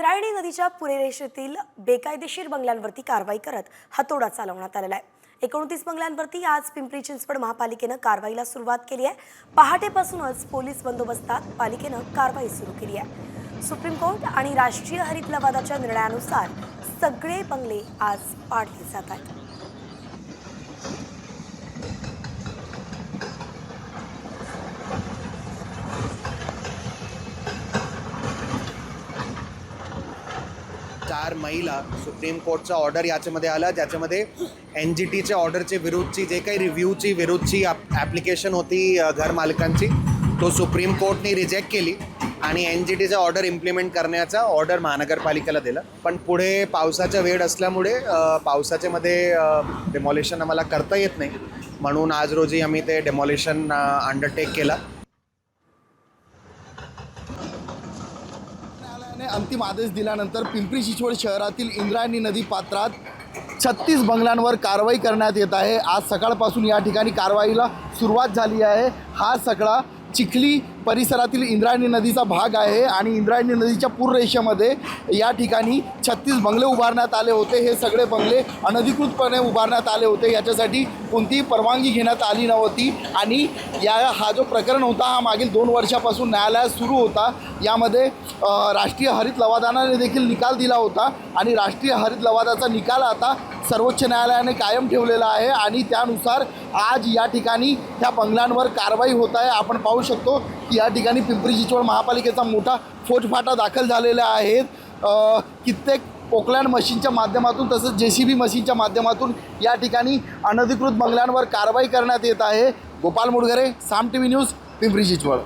इंद्रायणी नदीच्या पुरेरेषेतील बेकायदेशीर बंगल्यांवरती कारवाई करत हातोडा चालवण्यात आलेला आहे. एकोणतीस बंगल्यांवरती आज पिंपरी चिंचवड महापालिकेनं कारवाईला सुरुवात केली आहे. पहाटेपासूनच पोलीस बंदोबस्तात पालिकेनं कारवाई सुरू केली आहे. सुप्रीम कोर्ट आणि राष्ट्रीय हरित लवादाच्या निर्णयानुसार सगळे बंगले आज पाडले जात आहेत. चार महिला सुप्रीम कोर्टचा ऑर्डर याच्यामध्ये आला ज्याच्यामध्ये एन जी टीच्या ऑर्डरचे विरुद्धची जे काही रिव्ह्यूची विरुद्धची ॲप्लिकेशन होती अ, घर मालकांची तो सुप्रीम कोर्टने रिजेक्ट केली आणि एन जी टीचा ऑर्डर इम्प्लिमेंट करण्याचा ऑर्डर महानगरपालिकेला दिला. पण पुढे पावसाचा वेळ असल्यामुळे पावसाच्यामध्ये डेमॉलिशन आम्हाला करता येत नाही. म्हणून आज रोजी आम्ही ते डेमॉलिशन अंडरटेक केला. न्यायालयाने अंतिम आदेश दिल्यानंतर पिंपरी चिंचवड शहरातील इंद्रायणी नदी पात्रात छत्तीस बंगल्यांवर कारवाई करण्यात येत आहे. आज सकाळपासून या ठिकाणी कारवाईला सुरुवात झाली आहे. हा सगळा चिखली परिसरातील इंद्रायणी नदीचा भाग आहे आणि इंद्रायणी नदीच्या पूररेषेमध्ये या ठिकाणी छत्तीस बंगले उभारण्यात आले होते. हे सगळे बंगले अनधिकृतपणे उभारण्यात आले होते. याच्यासाठी कोणतीही परवानगी घेण्यात आली नव्हती आणि या हा जो प्रकरण होता हा मागील दोन वर्षापासून न्यायालयात सुरू होता. यामध्ये राष्ट्रीय हरित लवादानाने देखील निकाल दिला होता आणि राष्ट्रीय हरित लवादाचा निकाल आता सर्वोच्च न्यायालयाने कायम ठेवलेला आहे आणि त्यानुसार आज या ठिकाणी त्या बंगल्यांवर कारवाई होत आहे. आपण पाहू शकतो की या ठिकाणी पिंपरी चिंचवड महापालिकेचा मोठा फोटफाटा दाखल झालेला आहेत कित्येक पोकलँड मशीनच्या माध्यमातून तसंच जे सी बी मशीनच्या माध्यमातून या ठिकाणी अनधिकृत बंगल्यांवर कारवाई करण्यात येत आहे. Gopal Mudgare Saam T V news Pimpri Chinchwad.